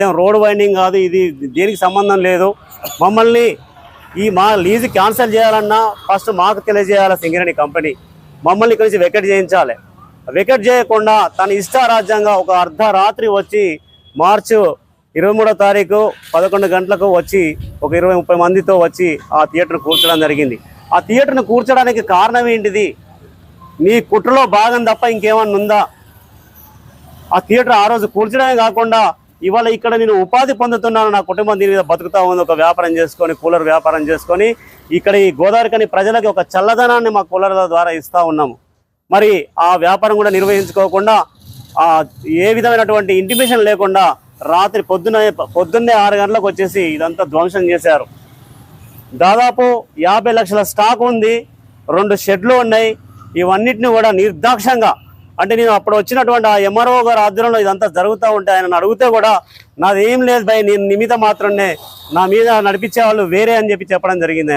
Road winding కాదు ఇది దేనికి సంబంధం లేదు. మమ్మల్ని ఈ మా లీజు క్యాన్సిల్ చేయాలన్నా ఫస్ట్ మాకు తెలియజేయాలి సింగరేణి కంపెనీ. మమ్మల్ని ఇక్కడి నుంచి వెకెట్ చేయించాలి. వెకెట్ చేయకుండా తన ఇష్టారాజ్యంగా ఒక అర్ధరాత్రి వచ్చి మార్చు ఇరవై మూడో తారీఖు పదకొండు గంటలకు వచ్చి ఒక ఇరవై ముప్పై మందితో వచ్చి ఆ థియేటర్ కూర్చోడం జరిగింది. ఆ థియేటర్ను కూర్చోడానికి కారణం ఏంటిది? నీ కుట్రలో భాగం తప్ప ఇంకేమన్నా ఉందా? ఆ థియేటర్ ఆ రోజు కూర్చడమే కాకుండా ఇవాళ ఇక్కడ నేను ఉపాధి పొందుతున్నాను నా కుటుంబం దీని మీద బతుకుతా ఉంది ఒక వ్యాపారం చేసుకొని కూలర్ వ్యాపారం చేసుకొని ఇక్కడ ఈ గోదావరికని ప్రజలకి ఒక చల్లదనాన్ని మా కూలర్ల ద్వారా ఇస్తూ ఉన్నాము. మరి ఆ వ్యాపారం కూడా నిర్వహించుకోకుండా ఏ విధమైనటువంటి ఇంటిమేషన్ లేకుండా రాత్రి పొద్దున పొద్దున్నే ఆరు గంటలకు వచ్చేసి ఇదంతా ధ్వంసం చేశారు. దాదాపు యాభై లక్షల స్టాక్ ఉంది రెండు షెడ్లు ఉన్నాయి ఇవన్నిటిని కూడా నిర్దాక్షంగా అంటే నేను అప్పుడు వచ్చినటువంటి ఆ ఎంఆర్ఓ గారు ఆధ్వర్యంలో ఇదంతా జరుగుతూ ఉంటే ఆయన అడిగితే కూడా నాదేం లేదు భయ్ నేను నిమిత మాత్రమే నా మీద నడిపించే వాళ్ళు వేరే అని చెప్పి చెప్పడం జరిగింది ఆయన.